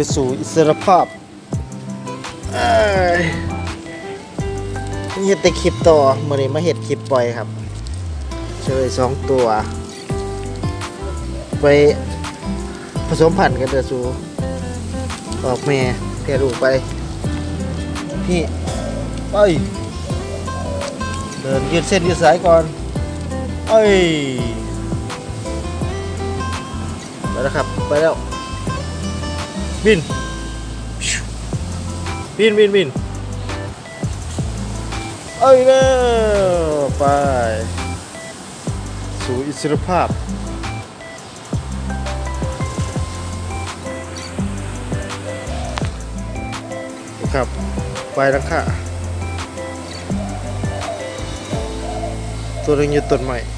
ไปสู่อิสรภาพเอ้ยนี่เฮ็ดแต่คลิปต่อเมื่อนี้มาเฮ็ดคลิปปล่อยครับ เชยสองตัว ไปผสมพันธุ์กันเด้อสูออกแม่แพร่ลูกไป พี่ไปเดินยืดเส้นยืดสายก่อนเอ้ยไปแล้วครับ ไปแล้ว บิน บินบินบินเอ้ยเด้อไป สู่อิสรภาพ ครับ ไปแล้วค่ะ ตัวนึงอยู่ต้นใหม่